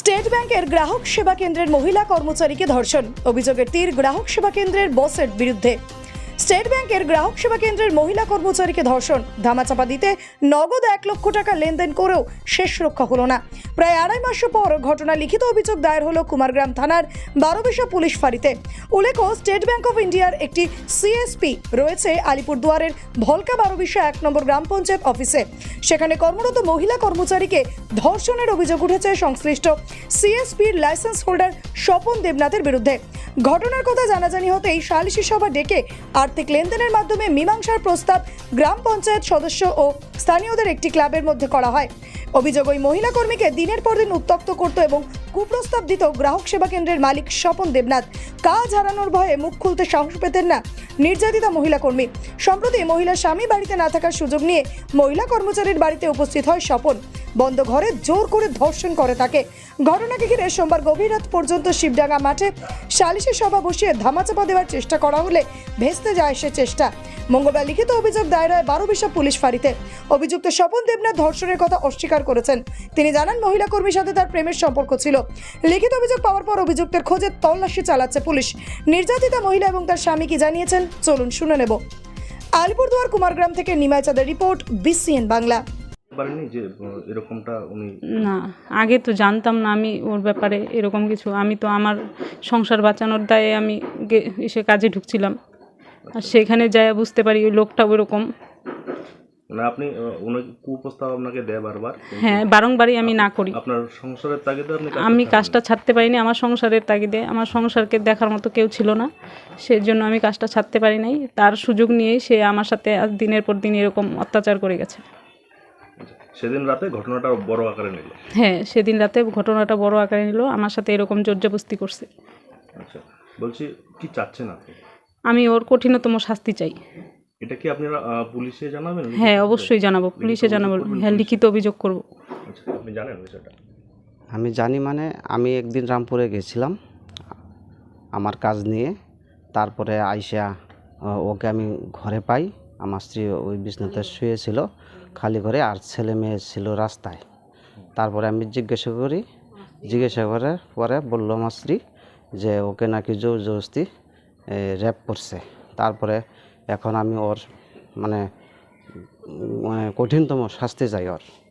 State ব্যাংকের গ্রাহক সেবা কেন্দ্রের মহিলা কর্মচারীকে ধর্ষণ। অভিযোগের তীর গ্রাহক সেবা কেন্দ্রের বসের বিরুদ্ধে। স্টেট ব্যাংকের গ্রাহক সেবা কেন্দ্রের মহিলা কর্মচারীকে ধর্ষণ। ধামাচাপা দিতে নগদ এক লক্ষ টাকা লেনদেন করেও শেষ রক্ষা হলো না। প্রায় আড়াই মাস পর ঘটনা লিখিত অভিযোগ দায়ের হলো কুমারগ্রাম থানার বারোবিশা পুলিশ ফাঁড়িতে। উল্লেখ্য, স্টেট ব্যাংক অফ ইন্ডিয়ার একটি সিএসপি রয়েছে আলিপুরদুয়ারের ভলকা বারোবিশা এক নম্বর গ্রাম পঞ্চায়েত অফিসে। সেখানে কর্মরত মহিলা কর্মচারীকে ধর্ষণের অভিযোগ উঠেছে সংশ্লিষ্ট সিএসপির লাইসেন্স হোল্ডার স্বপন দেবনাথের বিরুদ্ধে। ঘটনার কথা জানাজানি হতেই সালিশি সভা ডেকে আর্থিক লেনদেনের মাধ্যমে মীমাংসার প্রস্তাব গ্রাম পঞ্চায়েত সদস্য ও স্থানীয়দের একটি ক্লাবের মধ্যে করা হয়। অভিযোগ ওই মহিলা কর্মীকে দিনের পর দিন উত্তক্ত করত এবং কুপ্রস্তাব দিত গ্রাহক সেবা কেন্দ্রের মালিক স্বপন দেবনাথ। কাজ হারানোর ভয়ে মুখ খুলতে সাহস পেতেন না নির্যাতিতা মহিলা কর্মী। সম্প্রতি মহিলা স্বামী বাড়িতে না থাকার সুযোগ নিয়ে মহিলা কর্মচারীর বাড়িতে উপস্থিত হয় স্বপন। বন্ধ ঘরে জোর করে ধর্ষণ করে তাকে। ঘটনাকে ঘিরে সোমবার গভীর রাত পর্যন্ত শিবডাঙ্গা মাঠে সালিশি সভা বসিয়ে ধামাচাপা দেওয়ার চেষ্টা করা হলে ভেস্তে যায় সে চেষ্টা। মঙ্গলবার লিখিত অভিযোগ দায়ের হয় বারো বিশা পুলিশ ফাঁড়িতে। অভিযুক্ত স্বপন দেবনাথ ধর্ষণের কথা অস্বীকার করেছেন। তিনি জানান, মহিলা কর্মীর সাথে তার প্রেমের সম্পর্ক ছিল। লিখিত অভিযোগ পাওয়ার পর অভিযুক্তের খোঁজে তল্লাশি চালাচ্ছে পুলিশ। নির্যাতিতা মহিলা এবং তার স্বামী কি জানিয়েছেন? চলুন শুনে নেব। আলিপুরদুয়ার কুমারগ্রাম থেকে নিমাই চাঁদের রিপোর্ট, বিসিএন বাংলা। পারেননি যে এরকমটা উনি না আগে তো জানতাম না আমি ওর ব্যাপারে এরকম কিছু। আমি তো আমার সংসার বাঁচানোর দায়ে আমি এসে কাজে ঢুকছিলাম। আর সেখানে যাই বুঝতে পারি ওই লোকটা ওরকম। মানে আপনি কুপ্রস্তাব আপনাকে দেয় বারবার? হ্যাঁ বারংবারই আমি না করি। আপনার সংসারের তাগিদে আপনি আমি কাজটা ছাড়তে পারিনি আমার সংসারের তাগিদে। আমার সংসারকে দেখার মতো কেউ ছিল না। সেজন্য আমি কাজটা ছাড়তে পারি নাই। তার সুযোগ নিয়েই সে আমার সাথে আজ দিনের পর দিন এরকম অত্যাচার করে গেছে। সেদিন রাতে ঘটনাটা বড় আকারে নিল। হ্যাঁ সেদিন রাতে ঘটনাটা বড় আকারে নিল। আমার সাথে এরকম জর্জবস্তি করছে। আচ্ছা বলছি কি চাচ্ছেন আপনি? আমি ওর কঠিনতম শাস্তি চাই। এটা কি আপনারা পুলিশে জানাবেন? হ্যাঁ অবশ্যই জানাব। পুলিশে জানাব। হ্যাঁ লিখিত অভিযোগ করব। আচ্ছা আপনি জানেন বিষয়টা? আমি জানি মানে আমি একদিন রামপুরে গেছিলাম আমার কাজ নিয়ে। তারপরে আইসা ওকে আমি ঘরে পাই। আমার স্ত্রী ওই বিছনাতে শুয়েছিল। খালি ঘরে আর ছেলে মেয়ে ছিল রাস্তায়। তারপরে আমি জিজ্ঞাসা করি, জিজ্ঞাসা করার পরে বলল আমার স্ত্রী যে ওকে নাকি জোর জবরদস্তি র্যাপ করছে। তারপরে এখন আমি ওর মানে মানে কঠিনতম শাস্তি চাই ওর।